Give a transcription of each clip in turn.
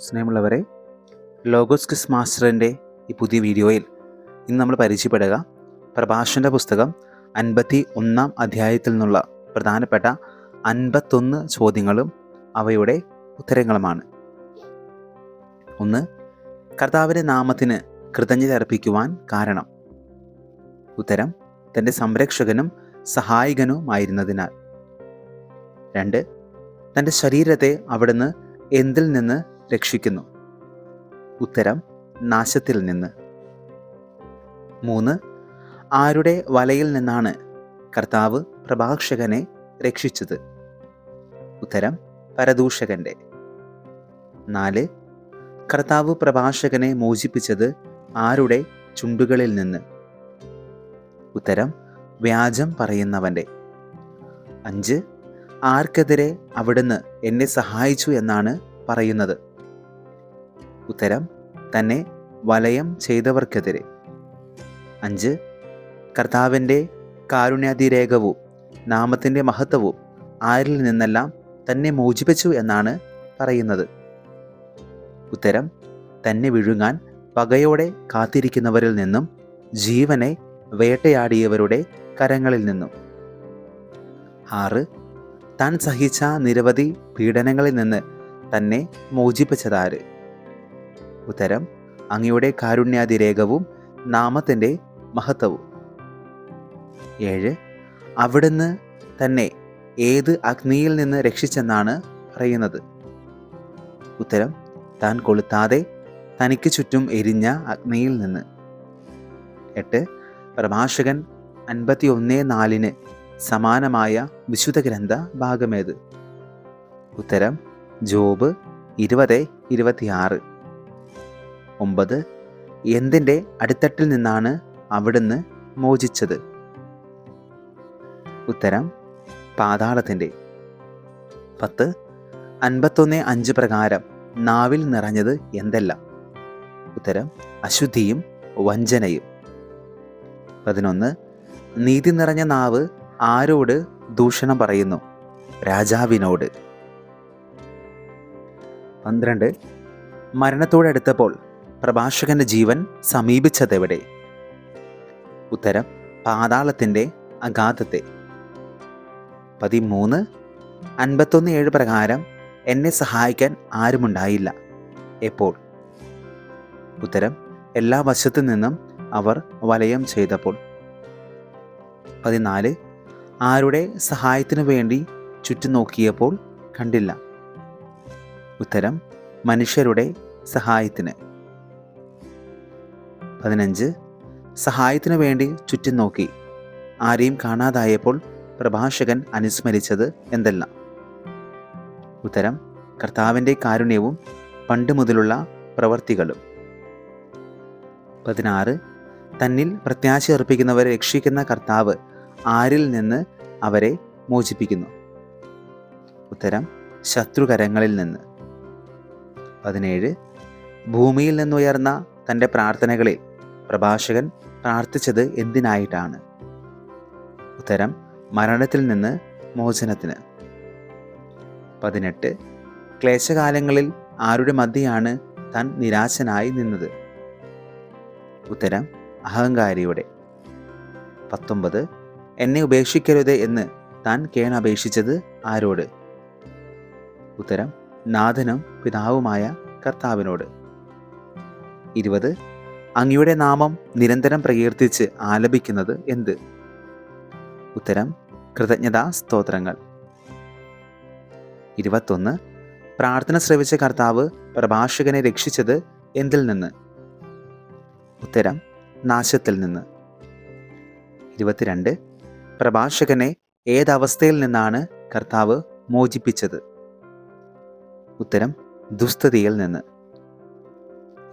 സ്നേഹമുള്ളവരെ logos Chris മാസ്റ്ററിന്റെ ഈ പുതിയ വീഡിയോയിൽ ഇന്ന് നമ്മൾ പരിചയപ്പെടുക പ്രഭാഷന്റെ പുസ്തകം അൻപത്തി ഒന്നാം അധ്യായത്തിൽ നിന്നുള്ള പ്രധാനപ്പെട്ട അൻപത്തൊന്ന് ചോദ്യങ്ങളും അവയുടെ ഉത്തരങ്ങളുമാണ്. ഒന്ന് കർത്താവിന്റെ നാമത്തിന് കൃതജ്ഞത അർപ്പിക്കുവാൻ കാരണം. ഉത്തരം തന്റെ സംരക്ഷകനും സഹായകനുമായിരുന്നതിനാൽ രണ്ട് തന്റെ ശരീരത്തെ അവിടുന്ന് എന്തിൽ നിന്ന് രക്ഷിക്കുന്നു. ഉത്തരം നാശത്തിൽ നിന്ന്. മൂന്ന് ആരുടെ വലയിൽ നിന്നാണ് കർത്താവ് പ്രഭാഷകനെ രക്ഷിച്ചത്? ഉത്തരം പരദൂഷകന്റെ. നാല് കർത്താവ് പ്രഭാഷകനെ മോചിപ്പിച്ചത് ആരുടെ ചുണ്ടുകളിൽ നിന്ന്? ഉത്തരം വ്യാജം പറയുന്നവന്റെ അഞ്ച് ആർക്കെതിരെ അവിടുന്ന് എന്നെ സഹായിച്ചു എന്നാണ് പറയുന്നത്? ഉത്തരം തന്നെ വലയം ചെയ്തവർക്കെതിരെ. അഞ്ച് കർത്താവിന്റെ കാരുണ്യാതിരേകവും നാമത്തിന്റെ മഹത്വവും ആരിൽ നിന്നെല്ലാം തന്നെ മോചിപ്പിച്ചു എന്നാണ് പറയുന്നത്. ഉത്തരം തന്നെ വിഴുങ്ങാൻ പകയോടെ കാത്തിരിക്കുന്നവരിൽ നിന്നും ജീവനെ വേട്ടയാടിയവരുടെ കരങ്ങളിൽ നിന്നും. ആറ് താൻ സഹിച്ച നിരവധി പീഡനങ്ങളിൽ നിന്ന് തന്നെ മോചിപ്പിച്ചതാര്? ഉത്തരം അങ്ങയുടെ കാരുണ്യാതിരേകവും നാമത്തിന്റെ മഹത്വവും. ഏഴ് അവിടുന്ന് തന്നെ ഏത് അഗ്നിയിൽ നിന്ന് രക്ഷിച്ചെന്നാണ് പറയുന്നത് ഉത്തരം താൻ കൊളുത്താതെ തനിക്ക് ചുറ്റും എരിഞ്ഞ അഗ്നിയിൽ നിന്ന്. എട്ട് പ്രഭാഷകൻ അൻപത്തി ഒന്ന് നാലിന് സമാനമായ വിശുദ്ധ ഗ്രന്ഥ ഭാഗമേത്? ഉത്തരം ജോബ് ഇരുപത് ഇരുപത്തിയാറ്. ഒമ്പത് എന്തിന്റെ അടിത്തട്ടിൽ നിന്നാണ് അവിടുന്ന് മോചിച്ചത്? ഉത്തരം പാതാളത്തിന്റെ. പത്ത് അൻപത്തൊന്ന് അഞ്ച് പ്രകാരം നാവിൽ നിറഞ്ഞത് എന്തെല്ലാം? ഉത്തരം അശുദ്ധിയും വഞ്ചനയും. പതിനൊന്ന് നീതി നിറഞ്ഞ നാവ് ആരോട് ദൂഷണം പറയുന്നു? രാജാവിനോട്. പന്ത്രണ്ട് മരണത്തോടടുത്തപ്പോൾ പ്രഭാഷകന്റെ ജീവൻ സമീപിച്ചതെവിടെ? ഉത്തരം പാതാളത്തിന്റെ അഗാധത്തെ പതിമൂന്ന് അൻപത്തൊന്ന് ഏഴ് പ്രകാരം എന്നെ സഹായിക്കാൻ ആരുമുണ്ടായില്ല. എപ്പോൾ? ഉത്തരം എല്ലാ വശത്തു നിന്നും അവർ വലയം ചെയ്തപ്പോൾ. പതിനാല് ആരുടെ സഹായത്തിനു വേണ്ടി ചുറ്റും നോക്കിയപ്പോൾ കണ്ടില്ല. ഉത്തരം മനുഷ്യരുടെ സഹായത്തിന്. പതിനഞ്ച്. സഹായത്തിനു വേണ്ടി ചുറ്റും നോക്കി. ആരെയും കാണാതായപ്പോൾ പ്രഭാഷകൻ അനുസ്മരിച്ചത് എന്തെല്ലാം? ഉത്തരം കർത്താവിന്റെ കാരുണ്യവും പണ്ട് മുതലുള്ള പ്രവർത്തികളും. പതിനാറ്. തന്നിൽ പ്രത്യാശ അർപ്പിക്കുന്നവരെ രക്ഷിക്കുന്ന കർത്താവ് ആരിൽ നിന്ന് അവരെ മോചിപ്പിക്കുന്നു? ഉത്തരം ശത്രുകരങ്ങളിൽ നിന്ന്. പതിനേഴ്. ഭൂമിയിൽ നിന്നുയർന്ന തന്റെ പ്രാർത്ഥനകളിൽ പ്രഭാഷകൻ പ്രാർത്ഥിച്ചത് എന്തിനായിട്ടാണ്? ഉത്തരം മരണത്തിൽ നിന്ന് മോചനത്തിന്. പതിനെട്ട് ക്ലേശകാലങ്ങളിൽ ആരുടെ മധ്യയാണ് താൻ നിരാശനായി നിന്നത്? ഉത്തരം അഹങ്കാരിയുടെ. പത്തൊമ്പത് എന്നെ ഉപേക്ഷിക്കരുത് എന്ന് താൻ കേണപേക്ഷിച്ചത് ആരോട്? ഉത്തരം നാഥനും പിതാവുമായ കർത്താവിനോട്. ഇരുപത് അങ്ങയുടെ നാമം നിരന്തരം പ്രകീർത്തിച്ച് ആലപിക്കുന്നത് എന്ത്? ഉത്തരം കൃതജ്ഞതാ സ്തോത്രങ്ങൾ. ഇരുപത്തൊന്ന് പ്രാർത്ഥന ശ്രവിച്ച കർത്താവ് പ്രഭാഷകനെ രക്ഷിച്ചത് എന്തിൽ നിന്ന്? ഉത്തരം നാശത്തിൽ നിന്ന്. ഇരുപത്തിരണ്ട് പ്രഭാഷകനെ ഏതവസ്ഥയിൽ നിന്നാണ് കർത്താവ് മോചിപ്പിച്ചത്? ഉത്തരം ദുസ്ഥിതിയിൽ നിന്ന്.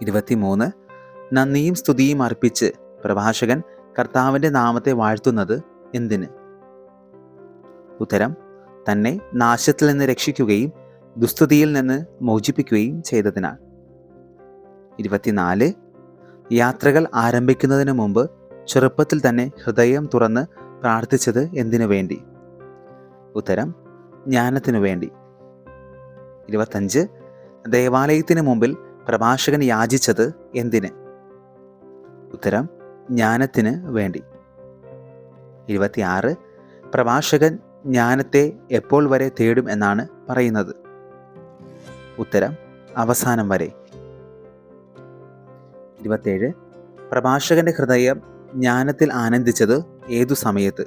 ഇരുപത്തിമൂന്ന് നന്ദിയും സ്തുതിയും അർപ്പിച്ച് പ്രഭാഷകൻ കർത്താവിന്റെ നാമത്തെ വാഴ്ത്തുന്നത് എന്തിന്? ഉത്തരം തന്നെ നാശത്തിൽ നിന്ന് രക്ഷിക്കുകയും ദുസ്തുതിയിൽ നിന്ന് മോചിപ്പിക്കുകയും ചെയ്തതിനാൽ. ഇരുപത്തിനാല് യാത്രകൾ ആരംഭിക്കുന്നതിന് മുമ്പ് ചെറുപ്പത്തിൽ തന്നെ ഹൃദയം തുറന്ന് പ്രാർത്ഥിച്ചത് എന്തിനു വേണ്ടി? ഉത്തരം ജ്ഞാനത്തിനു വേണ്ടി. ഇരുപത്തഞ്ച് ദേവാലയത്തിന് മുമ്പിൽ പ്രഭാഷകൻ യാചിച്ചത് എന്തിന്? ഉത്തരം ജ്ഞാനത്തിന് വേണ്ടി. ഇരുപത്തിയാറ് പ്രഭാഷകൻ ജ്ഞാനത്തെ എപ്പോൾ വരെ തേടും എന്നാണ് പറയുന്നത്. ഉത്തരം അവസാനം വരെ. ഇരുപത്തേഴ് പ്രഭാഷകന്റെ ഹൃദയം ജ്ഞാനത്തിൽ ആനന്ദിച്ചത് ഏതു സമയത്ത്?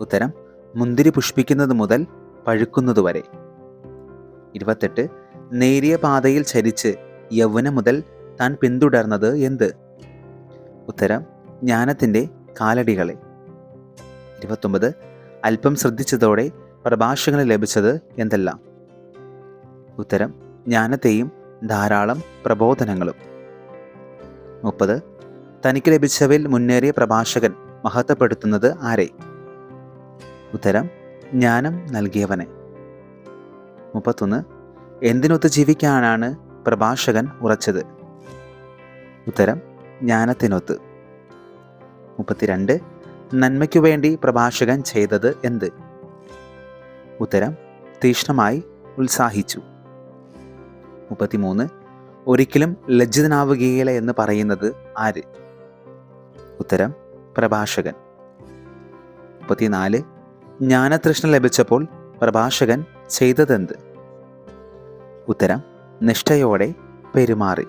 ഉത്തരം മുന്തിരി പുഷ്പിക്കുന്നത് മുതൽ പഴുക്കുന്നതുവരെ ഇരുപത്തെട്ട് നേരിയ പാതയിൽ ചരിച്ച് യൗവനം മുതൽ താൻ പിന്തുടർന്നത് എന്ത്? ഉത്തരം ജ്ഞാനത്തിന്റെ കാലടികളെ. ഇരുപത്തൊമ്പത് അല്പം ശ്രദ്ധിച്ചതോടെ പ്രഭാഷകന് ലഭിച്ചത് എന്തെല്ലാം? ഉത്തരം ജ്ഞാനത്തെയും ധാരാളം പ്രബോധനങ്ങളും. മുപ്പത് തനിക്ക് ലഭിച്ചവയിൽ മുന്നേറിയ പ്രഭാഷകൻ മഹത്വപ്പെടുത്തുന്നത് ആരെ? ഉത്തരം ജ്ഞാനം നൽകിയവനെ. മുപ്പത്തൊന്ന് എന്തിനൊത്ത് ജീവിക്കാനാണ് പ്രഭാഷകൻ ഉറച്ചത്? ഉത്തരം ജ്ഞാനത്തിനൊത്ത്. മുപ്പത്തിരണ്ട് നന്മയ്ക്കു വേണ്ടി പ്രഭാഷകൻ ചെയ്തത് എന്ത്? ഉത്തരം തീഷ്ണമായി ഉത്സാഹിച്ചു. മുപ്പത്തിമൂന്ന് ഒരിക്കലും ലജ്ജിതനാവുകയില്ല എന്ന് പറയുന്നത് ആര്? ഉത്തരം പ്രഭാഷകൻ. മുപ്പത്തിനാല് ജ്ഞാനതൃഷ്ണ ലഭിച്ചപ്പോൾ പ്രഭാഷകൻ ചെയ്തതെന്ത്? ഉത്തരം നിഷ്ഠയോടെ പെരുമാറി.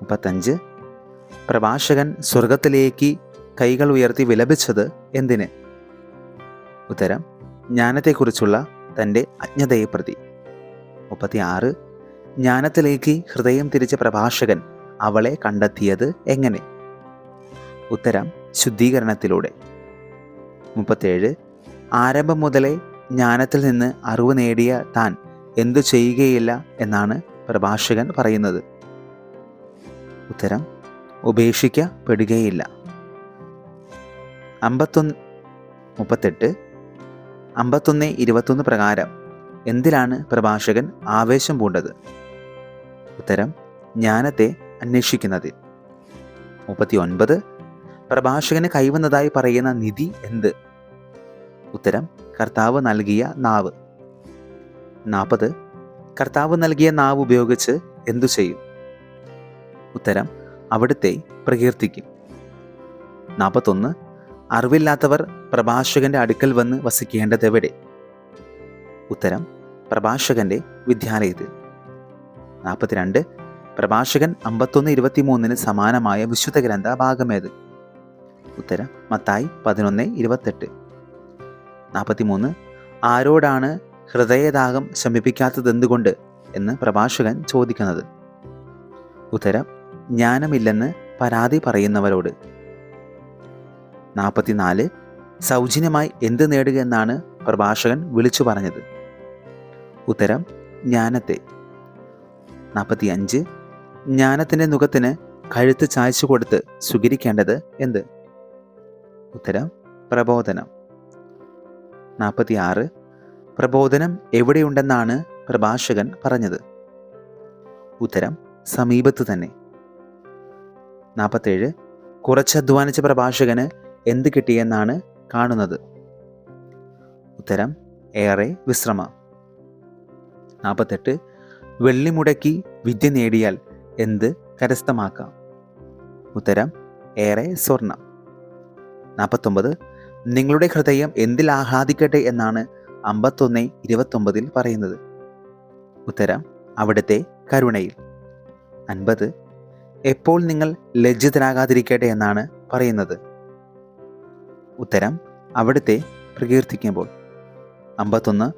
മുപ്പത്തഞ്ച് പ്രഭാഷകൻ സ്വർഗത്തിലേക്ക് കൈകൾ ഉയർത്തി വിലപിച്ചത് എന്തിന്? ഉത്തരം ജ്ഞാനത്തെക്കുറിച്ചുള്ള തന്റെ അജ്ഞതയെ പ്രതി മുപ്പത്തിയാറ് ജ്ഞാനത്തിലേക്ക് ഹൃദയം തിരിച്ച പ്രഭാഷകൻ അവളെ കണ്ടെത്തിയത് എങ്ങനെ? ഉത്തരം ശുദ്ധീകരണത്തിലൂടെ. മുപ്പത്തേഴ് ആരംഭം മുതലേ ജ്ഞാനത്തിൽ നിന്ന് അറിവ് നേടിയ താൻ എന്തു ചെയ്യുകയില്ല എന്നാണ് പ്രഭാഷകൻ പറയുന്നത്. ഉത്തരം ഉപേക്ഷിക്കപ്പെടുകയില്ല. അമ്പത്തൊന്ന് മുപ്പത്തെട്ട് അമ്പത്തൊന്ന് ഇരുപത്തൊന്ന് പ്രകാരം എന്തിലാണ് പ്രഭാഷകൻ ആവേശം പൂണ്ടത്? ഉത്തരം ജ്ഞാനത്തെ അന്വേഷിക്കുന്നതിൽ. മുപ്പത്തി ഒൻപത് പ്രഭാഷകന് കൈവന്നതായി പറയുന്ന നിധി എന്ത്? ഉത്തരം കർത്താവ് നൽകിയ നാവ്. നാൽപ്പത് കർത്താവ് നൽകിയ നാവ് ഉപയോഗിച്ച് എന്തു ചെയ്യും? ഉത്തരം അവിടുത്തെ പ്രകീർത്തിക്കും. നാൽപ്പത്തൊന്ന് അറിവില്ലാത്തവർ പ്രഭാഷകന്റെ അടുക്കൽ വന്ന് വസിക്കേണ്ടതെവിടെ ഉത്തരം പ്രഭാഷകന്റെ വിദ്യാലയത്തിൽ. നാൽപ്പത്തിരണ്ട് പ്രഭാഷകൻ അമ്പത്തൊന്ന് ഇരുപത്തിമൂന്നിന് സമാനമായ വിശുദ്ധ ഗ്രന്ഥ ഭാഗമേത് ഉത്തരം മത്തായി പതിനൊന്ന് ഇരുപത്തെട്ട്. നാൽപ്പത്തിമൂന്ന് ആരോടാണ് ഹൃദയദാഹം ശമിപ്പിക്കാത്തതെന്തുകൊണ്ട് എന്ന് പ്രഭാഷകൻ ചോദിക്കുന്നത്? ഉത്തരം ജ്ഞാനമില്ലെന്ന് പരാതി പറയുന്നവരോട്. നാൽപ്പത്തിനാല് സൗജന്യമായി എന്ത് നേടുക എന്നാണ് പ്രഭാഷകൻ വിളിച്ചു പറഞ്ഞത്. ഉത്തരം ജ്ഞാനത്തെ. നാൽപ്പത്തി അഞ്ച് ജ്ഞാനത്തിന്റെ മുഖത്തിന് കഴുത്ത് ചായച്ചു കൊടുത്ത് സ്വീകരിക്കേണ്ടത് എന്ത്? ഉത്തരം പ്രബോധനം. നാൽപ്പത്തി ആറ് പ്രബോധനം എവിടെയുണ്ടെന്നാണ് പ്രഭാഷകൻ പറഞ്ഞത്. ഉത്തരം സമീപത്ത് തന്നെ നാൽപ്പത്തേഴ് കുറച്ചധ്വാനിച്ച പ്രഭാഷകന് എന്ത് കിട്ടിയെന്നാണ് കാണുന്നത്? ഉത്തരം ഏറെ വിശ്രമ. നാൽപ്പത്തെട്ട് വെള്ളി മുടക്കി വിദ്യ നേടിയാൽ എന്ത് കരസ്ഥമാക്കാം? ഉത്തരം ഏറെ സ്വർണം. നാൽപ്പത്തൊമ്പത് നിങ്ങളുടെ ഹൃദയം എന്തിൽ ആഹ്ലാദിക്കട്ടെ എന്നാണ് അമ്പത്തൊന്ന് ഇരുപത്തൊമ്പതിൽ പറയുന്നത്. ഉത്തരം അവിടുത്തെ കരുണയിൽ. അൻപത്. എപ്പോൾ നിങ്ങൾ ലജ്ജിതരാകാതിരിക്കട്ടെ എന്നാണ് പറയുന്നത്. ഉത്തരം അവിടുത്തെ പ്രകീർത്തിക്കുമ്പോൾ. അമ്പത്തൊന്ന്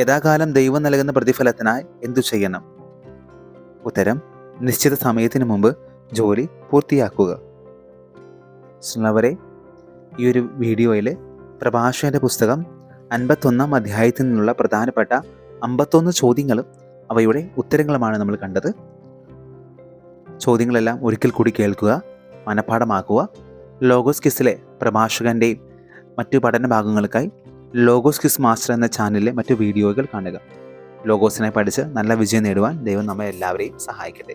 യഥാകാലം ദൈവം നൽകുന്ന പ്രതിഫലത്തിനായി എന്തു ചെയ്യണം? ഉത്തരം നിശ്ചിത സമയത്തിന് മുമ്പ് ജോലി പൂർത്തിയാക്കുക. സ്നവരെ ഈ ഒരു വീഡിയോയിൽ പ്രഭാഷകന്റെ പുസ്തകം അൻപത്തൊന്നാം അധ്യായത്തിൽ നിന്നുള്ള പ്രധാനപ്പെട്ട അമ്പത്തൊന്ന് ചോദ്യങ്ങളും അവയുടെ ഉത്തരങ്ങളുമാണ് നമ്മൾ കണ്ടത്. ചോദ്യങ്ങളെല്ലാം ഒരിക്കൽ കൂടി കേൾക്കുക മനഃപ്പാഠമാക്കുക. ലോഗോസ് കിസിലെ പ്രഭാഷകന്റെയും മറ്റു പഠന ഭാഗങ്ങൾക്കായി ലോഗോസ് കിസ് മാസ്റ്റർ എന്ന ചാനലിലെ മറ്റു വീഡിയോകൾ കാണുക. ലോഗോസിനെ പഠിച്ച് നല്ല വിജയം നേടുവാൻ ദൈവം നമ്മെ എല്ലാവരെയും സഹായിക്കട്ടെ.